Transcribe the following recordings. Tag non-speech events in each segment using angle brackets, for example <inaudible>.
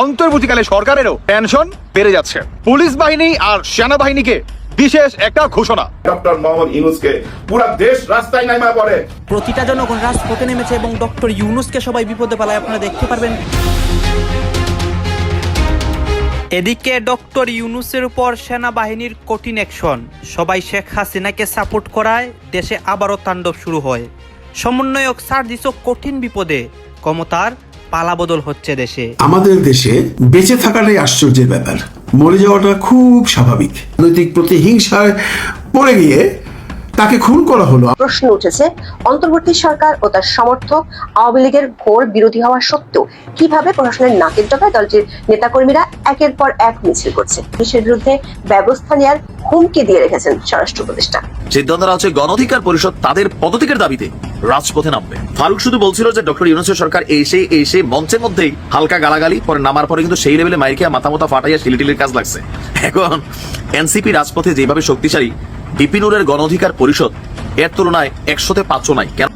অন্তর্বর্তীকালে সরকারেরও টেনশন বেড়ে যাচ্ছে। পুলিশ বাহিনী আর সেনাবাহিনীকে বিশেষ একটা ঘোষণা। ডক্টর মোহাম্মদ ইউনুসকে পুরো দেশ রাস্তায় নামা পড়ে প্রতিটা জনগণ রাজপথে নেমেছে এবং ডক্টর ইউনুসকে সবাই বিপদে পালায় আপনারা দেখতে পারবেন। এদিকে ডক্টর ইউনুসের উপর সেনাবাহিনীর কঠিন অ্যাকশন সবাই শেখ হাসিনাকে সাপোর্ট করায় দেশে আবারও তাণ্ডব শুরু হয়। সমন্বয়ক সার্জিসও কঠিন বিপদে। ক্ষমতার পালাবদল হচ্ছে দেশে। আমাদের দেশে বেঁচে থাকাটাই আশ্চর্যের ব্যাপার। মরে যাওয়াটা খুব স্বাভাবিক। নৈতিক প্রতিহিংসায় পড়ে গিয়ে তাকে খুন করা হলো। প্রশ্ন উঠেছে অন্তর্বর্তী সরকার ও তার সমর্থক আওয়ামী লীগের ঘোর বিরোধী হওয়া সত্ত্বেও কীভাবে প্রশাসনের নাকের ডগায় দলটির নেতাকর্মীরা একের পর এক মিছিল করছে? পুলিশের বিরুদ্ধে ব্যবস্থা নেওয়ার হুমকি দিয়ে রেখেছেন স্বরাষ্ট্র উপদেষ্টা। সিদ্ধান্তরা হচ্ছে গণঅধিকার পরিষদ তাদের পদত্যাগের দাবিতে রাজপথে নামবে। ফারুক শুধু বলছিল যে ডক্টর ইউনুসের সরকার এসে এসে মঞ্চের মধ্যেই হালকা গালাগালি পরে নামার পরে কিন্তু সেই লেভেলে মাইকে মাথা মাথা ফাটাইয়া শিলিটিলির কাজ লাগছে। এখন এনসিপি রাজপথে যেভাবে শক্তিশালী বিপিনুরের গণঅধিকার পরিষদ এর তুলনায় একশোতে পাঁচশো নাই। কেন?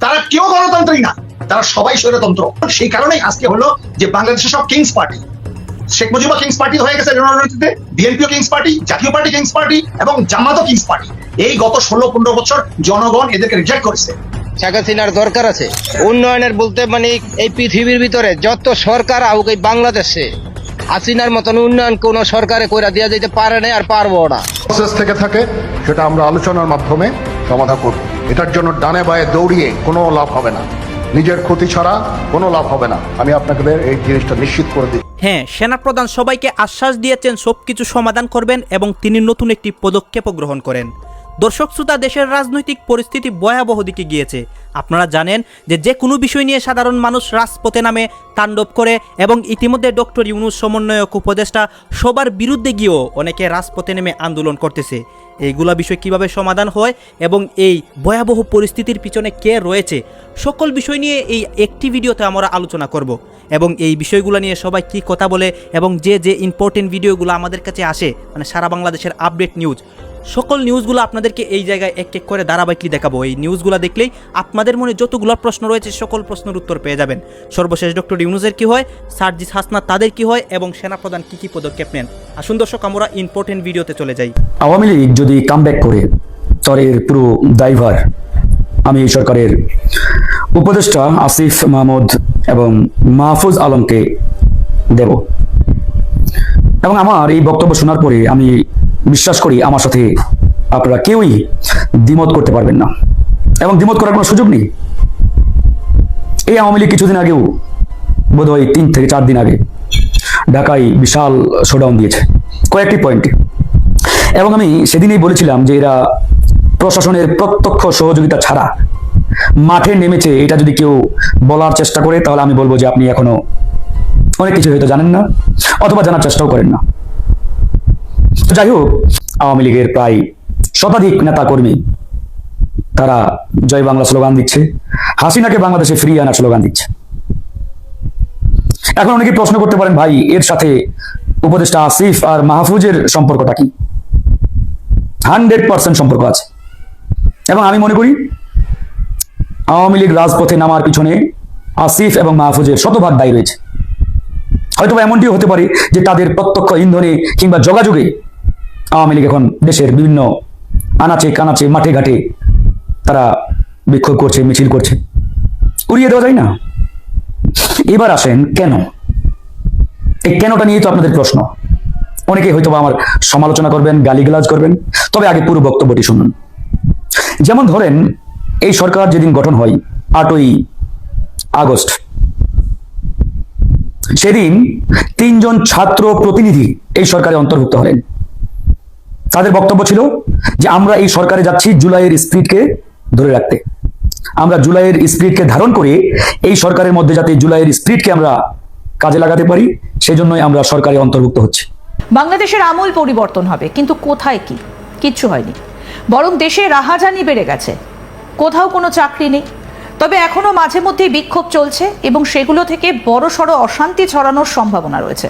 তারা কেউ গণতন্ত্রই না। তারা সবাই স্বৈরতন্ত্র। সেই কারণেই আজকে হলো যে বাংলাদেশের সব kings party Sheikh Mujibur kings party হয়ে গেছে রণনীতিতে বিএনপিও kings party Jatiya party kings party এবং জামাতও কিংস পার্টি এই গত ষোলো পনেরো বছর জনগণ এদেরকে রিজেক্ট করেছে। শেখ হাসিনার দরকার আছে। উন্নয়নের বলতে মানে এই পৃথিবীর ভিতরে যত সরকার আহুক এই বাংলাদেশে হাসিনার মতন উন্নয়ন কোন সরকারে কইরা দিয়া যেতে পারে না আর পারব না। প্রসেস থেকে থাকে সেটা আমরা আলোচনার মাধ্যমে সমাধান করব। এটার জন্য ডানে বায়ে দৌড়িয়ে কোনো লাভ হবে না। নিজের ক্ষতি ছাড়া কোনো লাভ হবে না। আমি আপনাদের এই জিনিসটা নিশ্চিত করে দিই। হ্যাঁ সেনাপ্রধান সবাইকে আশ্বাস দিয়েছেন সবকিছু সমাধান করবেন এবং তিনি নতুন একটি পদক্ষেপও গ্রহণ করেন। দর্শক শ্রোতা, দেশের রাজনৈতিক পরিস্থিতি ভয়াবহ দিকে গিয়েছে। আপনারা জানেন যে যে কোনো বিষয় নিয়ে সাধারণ মানুষ রাজপথে নামে তাণ্ডব করে এবং ইতিমধ্যে ডক্টর ইউনুস সমন্বয়ক উপদেষ্টা সবার বিরুদ্ধে গিয়েও অনেকে রাজপথে নেমে আন্দোলন করতেছে। এইগুলা বিষয় কীভাবে সমাধান হয় এবং এই ভয়াবহ পরিস্থিতির পিছনে কে রয়েছে, সকল বিষয় নিয়ে এই একটি ভিডিওতে আমরা আলোচনা করব এবং এই বিষয়গুলো নিয়ে সবাই কি কথা বলে এবং যে যে ইম্পর্টেন্ট ভিডিওগুলো আমাদের কাছে আসে মানে সারা বাংলাদেশের আপডেট নিউজ সকল নিউজগুলো আপনাদেরকে এই জায়গায় এক এক করে ধারাবাহিকলি দেখাবো। এই নিউজগুলো দেখলেই আপনাদের মনে যতগুলো প্রশ্ন রয়েছে সকল প্রশ্নের উত্তর পেয়ে যাবেন। সর্বশেষ ডক্টর ইউনুসের কি হয়? সার্জিস হাসনা তাদের কি হয়? এবং সেনাপ্রধান কি কি পদক্ষেপ নেন? আসুন দর্শক, আমরা ইম্পর্টেন্ট ভিডিওতে চলে যাই। আওয়ামী লীগ যদি কামব্যাক করে তার এর পুরো দায়ভার, আমি সরকারের উপদেষ্টা আসিফ মাহমুদ এবং মাহফুজ আলমকে দেব। এবং আমার এই বক্তব্য শোনার পরে আমি বিশ্বাস করি, আমার সাথে আপনারা কেউই দ্বিমত করতে পারবেন না। এবং দ্বিমত করার কোনো সুযোগ নেই। এই আওয়ামী লীগ কিছুদিন আগেও বোধহয় তিন থেকে চার দিন আগে ঢাকায় বিশাল শোডাউন দিয়েছে, কয়েকটি পয়েন্টে এবং আমি সেদিনেই বলেছিলাম যে এরা প্রশাসনের প্রত্যক্ষ সহযোগিতা ছাড়া মাঠে নেমেছে, এটা যদি কেউ বলার চেষ্টা করে, তাহলে আমি বলব যে আপনি এখনও অনেক কিছু হয়তো জানেন না, অথবা জানার চেষ্টাও করেন না। যাই হোক, আওয়ামী লীগের প্রায় শতাধিক নেতা কর্মী তারা জয় বাংলা স্লোগান দিচ্ছে। হাসিনাকে বাংলাদেশে ফিরিয়ে আনার স্লোগান দিচ্ছে। এখন অনেকে প্রশ্ন করতে পারেন, ভাই, এর সাথে উপদেষ্টা আসিফ আর মাহফুজের সম্পর্কটা কি? হান্ড্রেড পার্সেন্ট সম্পর্ক আছে। এবং আমি মনে করি, আওয়ামী লীগ রাজপথে নামার পিছনে আসিফ এবং মাহফুজের শতভাগ দায়ী রয়েছে। হয়তো এমনটিও হতে পারে যে তাদের প্রত্যক্ষ ইন্ধনে কিংবা যোগাযোগে আওয়ামী লীগ এখন দেশের বিভিন্ন আনাচে কানাচে, মাঠে ঘাটে তারা বিক্ষোভ করছে, মিছিল করছে। উড়িয়ে দেওয়া যায় না। এবার আসেন কেন? এই কেনটা নিয়েই তো আপনাদের প্রশ্ন। অনেকে হয়তো আমার সমালোচনা করবেন, গালিগালাজ করবেন, তবে আগে পুরো বক্তব্যটি শুনুন। যেমন ধরেন, এই সরকার যেদিন গঠন হয়, আটই আগস্ট, সেদিন তিনজন ছাত্র প্রতিনিধি এই সরকারে অন্তর্ভুক্ত হলেন। তাদের বক্তব্য ছিল যে আমরা এই সরকারে যাচ্ছি জুলাইয়ের স্পিরিটকে ধরে রাখতে। আমরা জুলাইয়ের স্পিরিটকে ধারণ করে এই সরকারের মধ্যে যাতে জুলাইয়ের স্পিরিটকে আমরা কাজে লাগাতে পারি, সেজন্যই আমরা সরকারে অন্তর্ভুক্ত হচ্ছি। বাংলাদেশের আমূল পরিবর্তন হবে, কিন্তু কোথায় কি? কিচ্ছু হয়নি। বরং দেশে রাহাজানি বেড়ে গেছে। কোথাও কোনো চাকরি নেই। তবে এখনও মাঝে মধ্যেই বিক্ষোভ চলছে এবং সেগুলো থেকে বড় সড়ো অশান্তি ছড়ানোর সম্ভাবনা রয়েছে।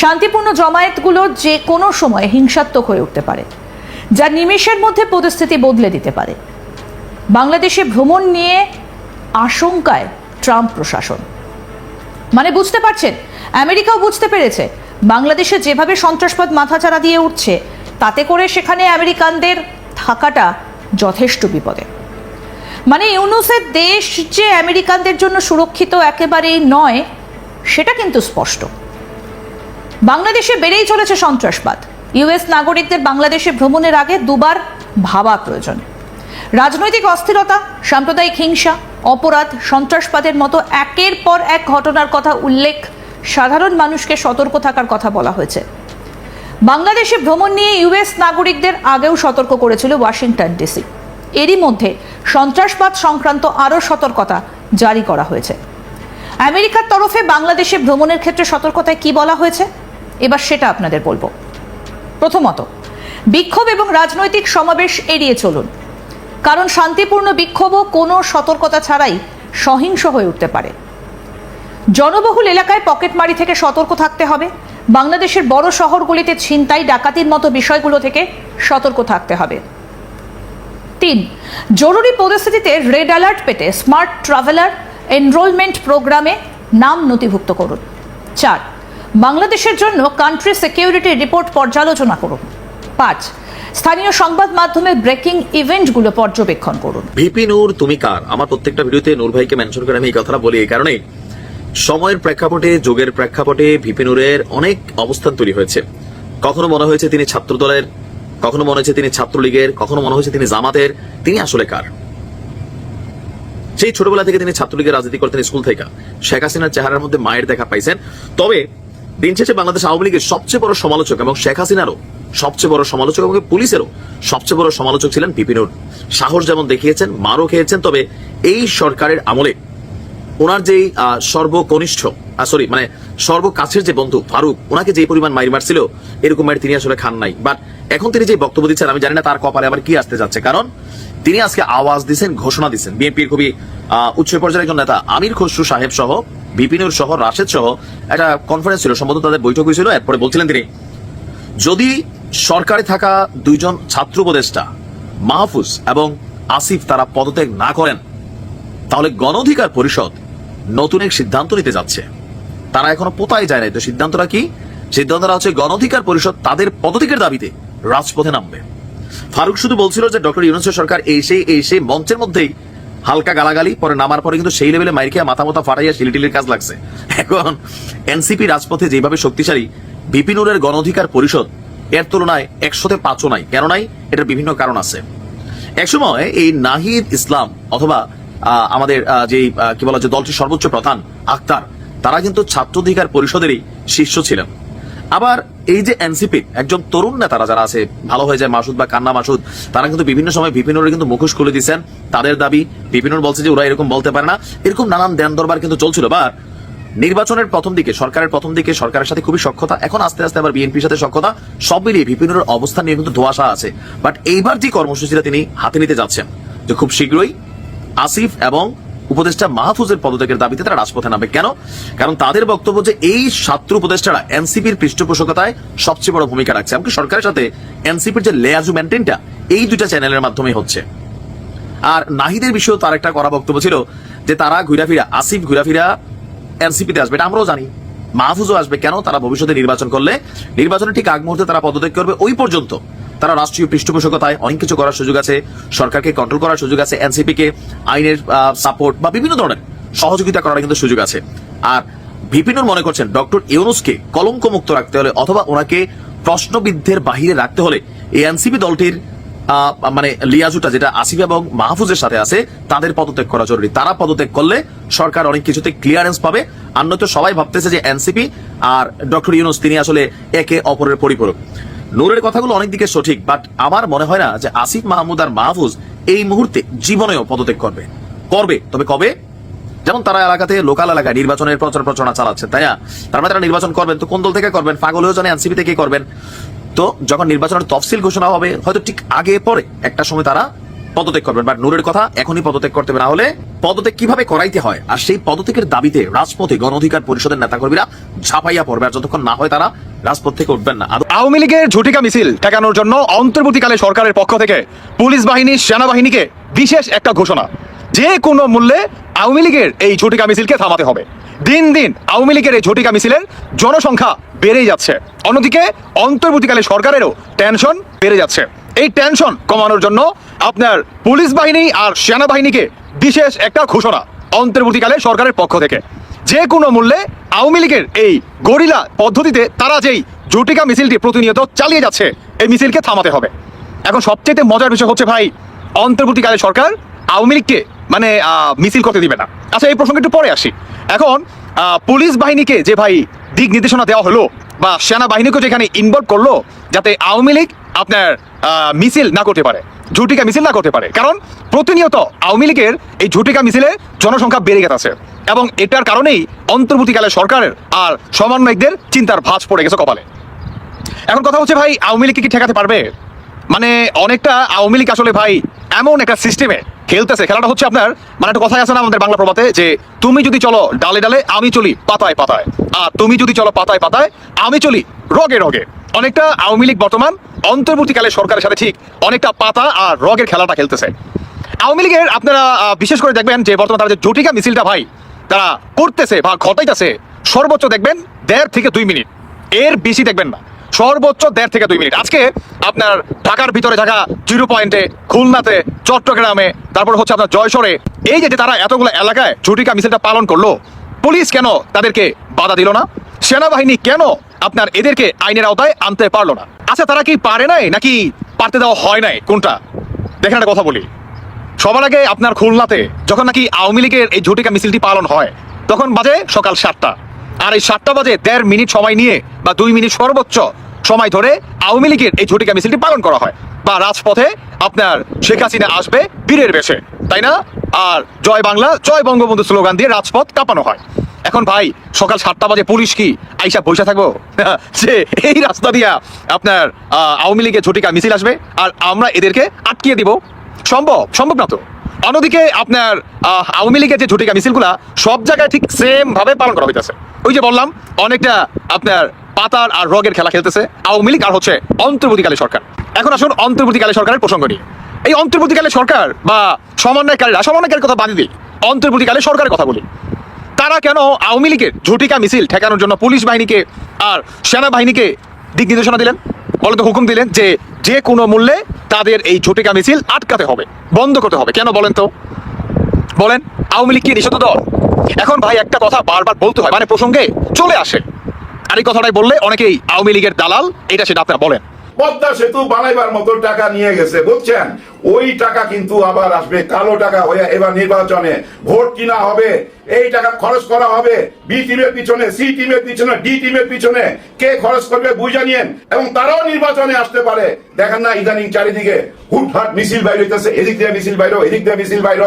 শান্তিপূর্ণ জমায়েতগুলো যে কোনো সময় হিংসাত্মক হয়ে উঠতে পারে, যা নিমেষের মধ্যে পরিস্থিতি বদলে দিতে পারে। বাংলাদেশে ভ্রমণ নিয়ে আশঙ্কায় ট্রাম্প প্রশাসন। মানে বুঝতে পারছেন? আমেরিকাও বুঝতে পেরেছে, বাংলাদেশে যেভাবে সন্ত্রাসবাদ মাথাচাড়া দিয়ে উঠছে, তাতে করে সেখানে আমেরিকানদের থাকাটা যথেষ্ট বিপদে। মানে ইউনুসের দেশ যে আমেরিকানদের জন্য সুরক্ষিত একেবারেই নয়, সেটা কিন্তু স্পষ্ট। বাংলাদেশে বেড়েই চলেছে সন্ত্রাসবাদ। ইউএস নাগরিকদের বাংলাদেশে ভ্রমণের আগে দুবার ভাবা প্রয়োজন। রাজনৈতিক অস্থিরতা, সাম্প্রদায়িক হিংসা, অপরাধ, সন্ত্রাসবাদের মতো একের পর এক ঘটনার কথা উল্লেখ সাধারণ মানুষকে সতর্ক থাকার কথা বলা হয়েছে। বাংলাদেশে ভ্রমণ নিয়ে ইউএস নাগরিকদের আগেও সতর্ক করেছিল ওয়াশিংটন ডিসি। এরই মধ্যে সন্ত্রাসবাদ সংক্রান্ত আরও সতর্কতা জারি করা হয়েছে। আমেরিকার তরফে বাংলাদেশে ভ্রমণের ক্ষেত্রে সতর্কতায় কি বলা হয়েছে? এবার সেটা আপনাদের বলব। প্রথমত, বিক্ষোভ এবং রাজনৈতিক সমাবেশ এড়িয়ে চলুন। কারণ শান্তিপূর্ণ বিক্ষোভও কোনো সতর্কতা ছাড়াই সহিংস হয়ে উঠতে পারে। জনবহুল এলাকায় পকেটমারি থেকে সতর্ক থাকতে হবে। বাংলাদেশের বড় শহরগুলিতে ছিনতাই, ডাকাতির মতো বিষয়গুলো থেকে সতর্ক থাকতে হবে। তিন, জরুরি পরিস্থিতিতে রেড অ্যালার্ট পেতে স্মার্ট ট্রাভেলার এনরোলমেন্ট প্রোগ্রামে নাম নথিভুক্ত করুন। চার বাংলাদেশের জন্য কান্ট্রি সিকিউরিটি রিপোর্ট পর্যালোচনা করুন। পাঁচ, স্থানীয় সংবাদ মাধ্যমে ব্রেকিং ইভেন্টগুলো পর্যবেক্ষণ করুন। ভিপি নূর, তুমি কার? আমার প্রত্যেকটা ভিডিওতে নূর ভাইকে মেনশন করে আমি এই কথাটা বলি এই কারণে সময়ের প্রেক্ষাপটে, যুগের প্রেক্ষাপটে ভিপি নূরের অনেক অবস্থান তৈরি হয়েছে। কখনো মনে হয়েছে তিনি ছাত্র দলের কখনো মনে হয়েছে তিনি ছাত্রলীগের, কখনো মনে হয়েছে তিনি জামাতের। তিনি আসলে কার? সেই ছোটবেলা থেকে তিনি ছাত্রলীগের রাজনীতি করতেন স্কুল থেকে। শেখ হাসিনার চেহারার মধ্যে মায়ের দেখা পাইছেন। তবে দিন শেষে বাংলাদেশ আওয়ামী লীগের সবচেয়ে বড় সমালোচক এবং শেখ হাসিনারও সবচেয়ে বড় সমালোচক এবং পুলিশেরও সবচেয়ে বড় সমালোচক ছিলেন বিপিনুর। সাহস যেমন দেখিয়েছেন, মারও খেয়েছেন, তবে এই সরকারের আমলে ওনার যেই সর্বকনিষ্ঠ সরি মানে সর্বকাছের যে বন্ধু, ফারুক, ওনাকে যে পরিমাণ মাইর মারছিল, এরকম মাইর তিনি আসলে খান নাই। বাট এখন তিনি যে বক্তব্য দিচ্ছেন, আমি জানি না তার কপালে আবার কি আসতে যাচ্ছে। কারণ তিনি আজকে আওয়াজ দিচ্ছেন ঘোষণা দিচ্ছেন বিএনপির খুবই উচ্চ পর্যায়ের একজন নেতা, আমির খসরু সাহেব সহ বিপিনুর সহ, রাশেদ সহ, একটা কনফারেন্স ছিল, সম্ভবত তাদের বৈঠক হয়েছিল। এরপরে বলছিলেন তিনি, যদি সরকারে থাকা দুইজন ছাত্র উপদেষ্টা, মাহফুজ এবং আসিফ তারা পদত্যাগ না করেন, তাহলে গণ অধিকার পরিষদ নতুন এক সিদ্ধান্ত নিতে যাচ্ছে। তারা এখনও পোতায় যায় নাই। তো সিদ্ধান্তটা কি? সিদ্ধান্তটা হচ্ছে গণ অধিকার পরিষদ তাদের পদত্যাগের দাবিতে রাজপথে নামবে। ফারুক শুধু বলছিল যে ডক্টর ইউনুসের সরকার এই সেই মঞ্চের মধ্যেই হালকা গালাগালি, পরে নামার পরে কিন্তু সেই লেভেলে মাইর খেয়ে মাথা মাথা ফাটাইয়া শিলিটিলির কাজ লাগছে। এখন এনসিপি রাজপথে যেভাবে শক্তিশালী বিপিনুরের গণ অধিকার পরিষদ এর তুলনায় একশোতে পাঁচও নাই। কেন নাই এটার বিভিন্ন কারণ আছে। একসময় এই নাহিদ ইসলাম অথবা আমাদের যে কি বলা যে দলটির সর্বোচ্চ প্রধান আক্তার, তারা কিন্তু ছাত্র অধিকার পরিষদেরই শীর্ষ ছিলেন। আবার এই যে এনসিপি, একজন তরুণ নেতারা যারা আছে, ভালো হয়ে যায় মাসুদ বা কান্না মাসুদ, তারা কিন্তু বিভিন্ন সময় বিপিনুরের কিন্তু মুখোশ খুলে দিচ্ছেন তাদের দাবি বিপিনুর বলছে যে ওরা এরকম বলতে পারে না। এরকম নানান দেন দরবার কিন্তু চলছিল। বা নির্বাচনের প্রথম দিকে, সরকারের প্রথম দিকে, সরকারের সাথে খুবই সক্ষতা এখন আস্তে আস্তে আবার বিএনপির সাথে সক্ষতা সব মিলিয়ে বিপিনুরের অবস্থান নিয়ে কিন্তু ধোয়াশা আছে। বাট এইবার যে কর্মসূচিটা তিনি হাতে নিতে যাচ্ছেন, যে খুব শীঘ্রই আসিফ এবং উপদেষ্টা মাহফুজের পদত্যাগের দাবিতে তারা রাজপথে নামবে। কেন? কারণ তাদের বক্তব্য যে এই ছাত্র উপদেষ্টারা এনসিপির পৃষ্ঠপোষকতায় সবচেয়ে বড় ভূমিকা রাখছে। এমনকি সরকারের সাথে এনসিপির যে লেয়াজু মেনটেনটা এই দুইটা চ্যানেলের মাধ্যমে হচ্ছে। আর নাহিদের বিষয়েও তার একটা করা বক্তব্য ছিল যে তারা ঘুরাফিরা, আসিফ ঘুরাফিরা এনসিপিতে আসবে। এটা আমরাও জানি। মাহফুজও আসবে। কেন? তারা ভবিষ্যতে নির্বাচন করলে, নির্বাচনের ঠিক আগ মুহূর্তে তারা পদত্যাগ করবে। ওই পর্যন্ত তারা রাষ্ট্রীয় পৃষ্ঠপোষকতায় অনেক কিছু করার সুযোগ আছে, সরকারকে কন্ট্রোল করার সুযোগ আছে এনসিপি কে আইনের সাপোর্ট বা বিভিন্ন ধরনের সহযোগিতা করার কিন্তু সুযোগ আছে। আর ভিপিনুর মনে করছেন, ডক্টর ইউনুসকে কলঙ্ক মুক্ত রাখতে হলে অথবা ওনাকে প্রশ্নবিদ্ধের বাহিরে রাখতে হলে এই এনসিপি দলটির মানে লিয়াজুটা, যেটা আসিফ এবং মাহফুজের সাথে আছে, তাদের পদত্যাগ করা জরুরি। তারা পদত্যাগ করলে সরকার অনেক কিছুতে ক্লিয়ারেন্স পাবে। আর নয়তো সবাই ভাবতেছে যে এনসিপি আর ডক্টর ইউনুস, তিনি আসলে একে অপরের পরিপূরক। নূরের কথাগুলো অনেক দিকে সঠিক বাট আমার মনে হয় না যে আসিফ মাহমুদ আর মাহফুজ এই মুহূর্তে জীবনেও পদত্যাগ করবে। করবে, তবে কবে? যেমন তারা এলাকাতে লোকাল এলাকায় নির্বাচনের প্রচার প্রচারণা চালাচ্ছে, তাই না? তার মানে তারা নির্বাচন করবেন, তো কোন দল থেকে করবেন? পাগল হয়েও জানে এনসিপি থেকে করবেন। তো যখন নির্বাচনের তফসিল ঘোষণা হবে, হয়তো ঠিক আগে পরে একটা সময় তারা পদত্যাগ করবেন। বাট নূরের কথা এখনই পদত্যাগ করতে হবে, না হলে পদত্যাগ কীভাবে করাইতে হয়? আর সেই পদত্যাগের দাবিতে রাজপথে গণ অধিকার পরিষদের নেতাকর্মীরা ঝাঁপাইয়া পড়বে, আর যতক্ষণ না হয় তারা রাজপথ থেকে উঠবেন না। আওয়ামী লীগের ঝুটিকা মিছিল ঠেকানোর জন্য অন্তর্বর্তীকালে সরকারের পক্ষ থেকে পুলিশ বাহিনী, সেনাবাহিনীকে বিশেষ একটা ঘোষণা। যে কোনো মূল্যে আওয়ামী লীগের এই ঝুটিকা মিছিলকে থামাতে হবে। দিন দিন আওয়ামী লীগের এই ঝুটিকা মিছিলের জনসংখ্যা বেড়েই যাচ্ছে। অন্যদিকে অন্তর্বর্তীকালে সরকারেরও টেনশন বেড়ে যাচ্ছে। এই টেনশন কমানোর জন্য আপনার পুলিশ বাহিনী আর সেনাবাহিনীকে বিশেষ একটা ঘোষণা অন্তর্বর্তীকালে সরকারের পক্ষ থেকে। যে কোনো মূল্যে আওয়ামী লীগের এই গরিলা পদ্ধতিতে তারা যেই জটিকা মিছিলটি প্রতিনিয়ত চালিয়ে যাচ্ছে, এই মিছিলকে থামাতে হবে। এখন সবচেয়ে মজার বিষয় হচ্ছে ভাই, অন্তর্বর্তীকালে সরকার আওয়ামী লীগকে মানে মিছিল করতে দিবে না। আচ্ছা এই প্রসঙ্গে একটু পরে আসি। এখন পুলিশ বাহিনীকে যে ভাই দিক নির্দেশনা দেওয়া হলো বা সেনাবাহিনীকে যেখানে ইনভলভ করল, যাতে আওয়ামী লীগ আপনার মিছিল না করতে পারে ঝুটিকা মিছিল না করতে পারে। কারণ, প্রতিনিয়ত আওয়ামী লীগের এই ঝুটিকা মিছিলে জনসংখ্যা বেড়ে গেছে। এবং এটার কারণেই অন্তর্বর্তীকালে সরকারের আর সমন্বয়কদের চিন্তার ভাঁজ পড়ে গেছে কপালে। এখন কথা হচ্ছে ভাই, আওয়ামী লীগকে কি ঠেকাতে পারবে? মানে অনেকটা আওয়ামী লীগ আসলে ভাই এমন একটা সিস্টেমে খেলতেছে। খেলাটা হচ্ছে আপনার মানে একটা কথাই আছে না আমাদের বাংলা প্রবাদে, যে তুমি যদি চলো ডালে ডালে, আমি চলি পাতায় পাতায়। আর তুমি যদি চলো পাতায় পাতায়, আমি চলি রগে রগে। অনেকটা আওয়ামী লীগ বর্তমান অন্তর্বর্তীকালে সরকারের সাথে ঠিক অনেকটা পাতা আর রগের খেলাটা খেলতেছে। আওয়ামী লীগের আপনারা বিশেষ করে দেখবেন যে বর্তমানে তারা যে জটিকা মিছিলটা ভাই তারা করতেছে বা ঘটাইতেছে, সর্বোচ্চ দেখবেন দেড় থেকে দুই মিনিট। এর বেশি দেখবেন না। সর্বোচ্চ দেড় থেকে দুই মিনিট। আজকে আপনার ঢাকার ভিতরে থাকা জিরো পয়েন্টে, খুলনাতে, চট্টগ্রামে, তারপর হচ্ছে আপনার জয়সরে, এই যে তারা এতগুলো এলাকায় ঝুটিকা মিছিলটা পালন করল, পুলিশ কেন তাদেরকে বাধা দিল না? সেনাবাহিনী কেন আপনার এদেরকে আইনের আওতায় আনতে পারল না? আচ্ছা তারা কি পারে নাই নাকি পারতে দেওয়া হয় নাই? কোনটা? দেখেন একটা কথা বলি। সবার আগে আপনার খুলনাতে যখন নাকি আওয়ামী লীগের এই ঝটিকা মিছিলটি পালন হয়, তখন বাজে সকাল সাতটা। আর এই সাতটা বাজে দেড় মিনিট সময় নিয়ে বা দুই মিনিট সর্বোচ্চ সময় ধরে আওয়ামী লীগের এই ঝটিকা মিছিলটি পালন করা হয়। বা রাজপথে আপনার শেখ হাসিনা আসবে বীরের বেশে, তাই না? আর জয় বাংলা, জয় বঙ্গবন্ধু স্লোগান দিয়ে রাজপথ কাঁপানো হয়। এখন ভাই, সকাল সাতটা বাজে পুলিশ কি আইসা বসে থাকব? <laughs> যে এই রাস্তা দিয়া আপনার আওয়ামী লীগের ঝটিকা মিছিল আসবে, আর আমরা এদেরকে আটকিয়ে দিব। সম্ভব সম্ভব না তো। অন্যদিকে আপনার আওয়ামী লীগের যে ঝটিকা মিছিলগুলা, সব জায়গায় ঠিক সেম ভাবে পালন করা হইতেছে। ওই যে বললাম, অনেকটা আপনার পাতার আর রগের খেলা খেলতেছে আওয়ামী লীগ আর হচ্ছে অন্তর্বর্তীকালে সরকার। এখন আসুন অন্তর্বর্তীকালে সরকারের প্রসঙ্গ নিয়ে। এই অন্তর্বর্তীকালে সরকার বা সমন্বয়কারীরা, সমন্বয়কারীর কথা বাদ দিই, অন্তর্বর্তীকালে সরকারের কথা বলি। তারা কেন আওয়ামী লীগের ঝুটিকা মিছিল ঠেকানোর জন্য পুলিশ বাহিনীকে আর সেনাবাহিনীকে দিক নির্দেশনা দিলেন? বলেন তো হুকুম দিলেন যে যে কোনো মূল্যে তাদের এই ঝটিকা মিছিল আটকাতে হবে, বন্ধ করতে হবে। কেন বলেন তো? বলেন, আওয়ামী লীগ কি নিষিদ্ধ দল? এখন ভাই একটা কথা বারবার বলতে হয় মানে প্রসঙ্গে চলে আসে। আর এই কথাটাই বললে অনেকেই আওয়ামী লীগের দালাল, এটা সেটা আপনারা বলেন। পদ্মা সেতু বানাইবার মতো টাকা নিয়ে গেছে, বুঝছেন? ওই টাকা কিন্তু আবার আসবে কালো টাকা হয়ে এবার নির্বাচনে ভোট কিনা হবে, এই টাকা খরচ করা হবে। বি টিমের পিছনে সি টিমের পিছনে ডি টিমের পিছনে কে খরচ করবে বুঝা নিয়েন। এবং তারাও নির্বাচনে আসতে পারে। দেখেন না, ইদানিং চারিদিকে হুটহাট মিছিল বাইর হইতেছে, এদিক দিয়ে মিছিল বাইর এদিক দিয়ে মিছিল বাইর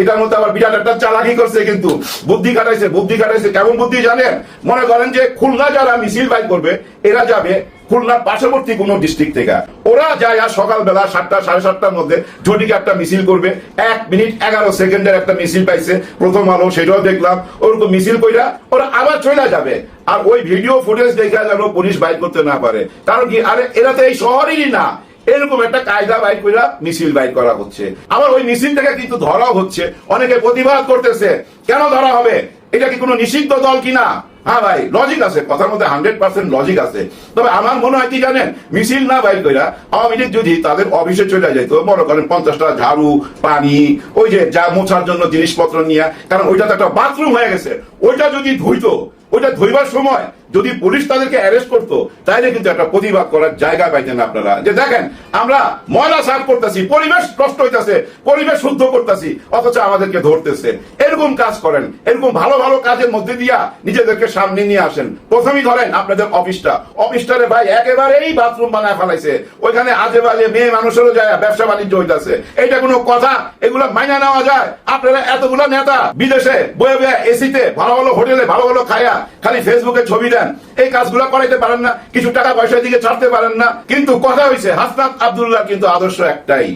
এটার মধ্যে আবার বিরাট একটা চালাকি করছে কিন্তু। বুদ্ধি কাটাইছে বুদ্ধি কাটাইছে কেমন বুদ্ধি জানেন? মনে করেন যে খুলনা যারা মিছিল বাইর করবে, এরা যাবে খুলনার পার্শ্ববর্তী কোনো ডিস্ট্রিক্ট থেকে। ওরা যায় আর সকালবেলা সাতটা, সাড়ে সাতটার মধ্যে ঝটিকে একটা মিছিল করবে। এক মিনিট এগারো সেকেন্ডের একটা মিছিল পাইছে, প্রথম আলো, সেটাও দেখলাম। ওরকম মিছিল কইরা ওরা আবার চলে যাবে। আর ওই ভিডিও ফুটেজ দেখা যেন পুলিশ বাইর করতে না পারে। কারণ কি? আরে এরা তো এই শহরেরই না। এরকম একটা কায়দা বাইর কইরা মিছিল বাইর করা হচ্ছে। আবার ওই মিছিল থেকে কিন্তু ধরাও হচ্ছে। অনেকে প্রতিবাদ করতেছে। কেন ধরা হবে? এটা কি কোনো নিষিদ্ধ দল কিনা? হ্যাঁ ভাই লজিক আছে, কথার মধ্যে হান্ড্রেড পার্সেন্ট লজিক আছে। তবে আমার মনে হয় কি জানেন, মিছিল না বাইর কইরা আওয়ামী লীগ যদি তাদের অফিসে চলে যাইতো মনে করেন পঞ্চাশটা ঝাড়ু, পানি, ওই যে যা মোছার জন্য জিনিসপত্র নিয়ে, কারণ ওইটা তো একটা বাথরুম হয়ে গেছে। ওইটা যদি ধুইতো, ওইটা ধুইবার সময় যদি পুলিশ তাদেরকে অ্যারেস্ট করতো তাহলে কিন্তু একটা প্রতিবাদ করার জায়গা পাইতেন আপনারা। যে দেখেন, আমরা ময়লা সাফ করতেছি, পরিবেশ নষ্ট হইতেছে, পরিবেশ শুদ্ধ করতেছি, অথচ আমাদেরকে ধরতেছে। এরকম কাজ করেন, এরকম ভালো ভালো কাজের মধ্যে দিয়া নিজেদেরকে সামনে নিয়ে আসেন। প্রথমেই ধরেন আপনাদের অফিসটা। অফিসটারে ভাই একেবারেই বাথরুম বানায় ফেলাইছে। ওইখানে আজে বাজে মেয়ে মানুষেরও যায়, ব্যবসা বাণিজ্য হইতাছে। এইটা কোনো কথা, এগুলো মাইনা নেওয়া যায়। আপনারা এতগুলো নেতা বিদেশে বয়ে বয়ে এসিতে ভালো ভালো হোটেলে ভালো ভালো খায়া, খালি ফেসবুকে ছবি দেন। এই কাজগুলো করাইতে পারেন না, কিছু টাকা পয়সা দিকে ছাড়তে পারেন না। কিন্তু কথা হয়েছে হাসনাত আবদুল্লাহ কিন্তু আদর্শ একটাই,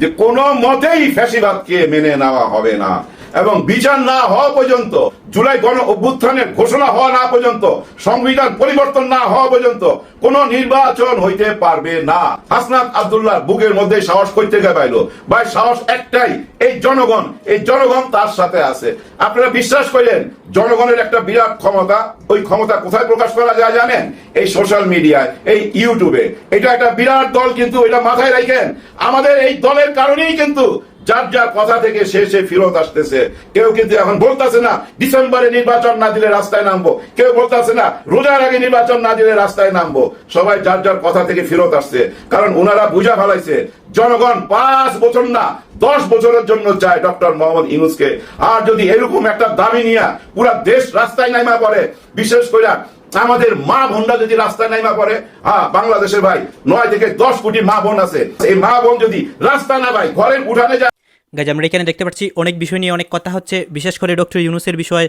যে কোনো মতেই ফ্যাসিবাদকে মেনে নেওয়া হবে না। এবং বিচার না হওয়া পর্যন্ত, জুলাই গণ অভ্যুত্থানের ঘোষণা হওয়া না পর্যন্ত, সংবিধান পরিবর্তন না হওয়া পর্যন্ত কোন নির্বাচন হইতে পারবে না। হাসনাত আব্দুল্লাহ বুকের মধ্যে সাহস করতে গিয়ে পাইলো? ভাই, সাহস একটাই, এই জনগণ এই জনগণ তার সাথে আছে। আপনারা বিশ্বাস করেন, জনগণের একটা বিরাট ক্ষমতা, ওই ক্ষমতা কোথায় প্রকাশ করা যায় জানেন? এই সোশ্যাল মিডিয়ায়, এই ইউটিউবে। এটা একটা বিরাট দল কিন্তু, এটা মাথায় রাখেন। আমাদের এই দলের কারণেই কিন্তু যার যার কথা থেকে সে সে ফিরত আসতেছে। কেউ কিন্তু এখন বলতেছে না, ডিসেম্বরে নির্বাচন না দিলে রাস্তায় নামবো। কেউ বলতেছে না, রোজার আগে নির্বাচন না দিলে রাস্তায় নামবো। সবাই যার যার কথা থেকে ফিরত আসছে। কারণ ওনারা বুঝা ফেলাইছে, জনগণ পাঁচ বছর না, দশ বছরের জন্য চায় ডক্টর মোহাম্মদ ইউনুসকে। আর যদি এরকম একটা দাবি নিয়ে পুরা দেশ রাস্তায় নাইমা পড়ে বিশেষ করে আমাদের মা বোনরা যদি রাস্তায় নাইমা পড়ে হ্যাঁ বাংলাদেশের ভাই, নয় থেকে দশ কোটি মা বোন আছে। এই মা বোন যদি রাস্তা না ভাই ঘরের উঠানে যায় গাইজ, আমরা এখানে দেখতে পাচ্ছি অনেক বিষয় নিয়ে অনেক কথা হচ্ছে, বিশেষ করে ডক্টর ইউনুসের বিষয়ে,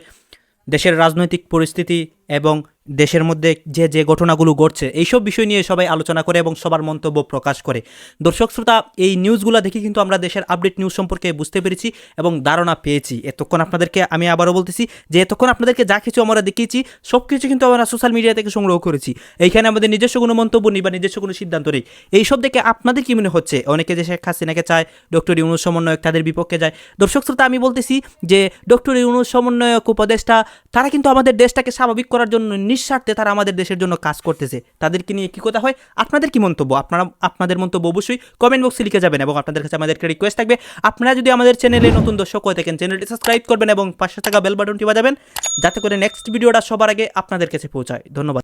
দেশের রাজনৈতিক পরিস্থিতি এবং দেশের মধ্যে যে যে ঘটনাগুলো ঘটছে, এইসব বিষয় নিয়ে সবাই আলোচনা করে এবং সবার মন্তব্য প্রকাশ করে। দর্শক শ্রোতা, এই নিউজগুলো দেখে কিন্তু আমরা দেশের আপডেট নিউজ সম্পর্কে বুঝতে পেরেছি এবং ধারণা পেয়েছি। এতক্ষণ আপনাদেরকে আমি আবারও বলতেছি যে, এতক্ষণ আপনাদেরকে যা কিছু আমরা দেখিয়েছি সব কিছু কিন্তু আমরা সোশ্যাল মিডিয়া থেকে সংগ্রহ করেছি। এইখানে আমাদের নিজস্ব কোনো মন্তব্য নেই বা নিজস্ব কোনো সিদ্ধান্ত নেই। এইসব দেখে আপনাদের কী মনে হচ্ছে? অনেকে যে শেখ হাসিনাকে চায় ডক্টর ইউনুস সমন্বয়ক তাদের বিপক্ষে যায়। দর্শক শ্রোতা, আমি বলতেছি যে ডক্টর ইউনুস সমন্বয়ক উপদেষ্টা, তারা কিন্তু আমাদের দেশটাকে স্বাভাবিক করার জন্য নিঃস্বার্থে তারা আমাদের দেশের জন্য কাজ করতেছে। তাদেরকে নিয়ে কী কথা হয়? আপনাদের কি মন্তব্য? আপনারা, আপনাদের মন্তব্য অবশ্যই কমেন্ট বক্সে লিখে যাবেন এবং আপনাদের কাছে আমাদেরকে রিকোয়েস্ট থাকবে। আপনারা যদি আমাদের চ্যানেলে নতুন দর্শক হয়ে থাকেন চ্যানেলটি সাবস্ক্রাইব করবেন এবং পাশে থাকা বেল বাটনটি বাজাবেন। যাতে করে নেক্সট ভিডিওটা সবার আগে আপনাদের কাছে পৌঁছায়। ধন্যবাদ।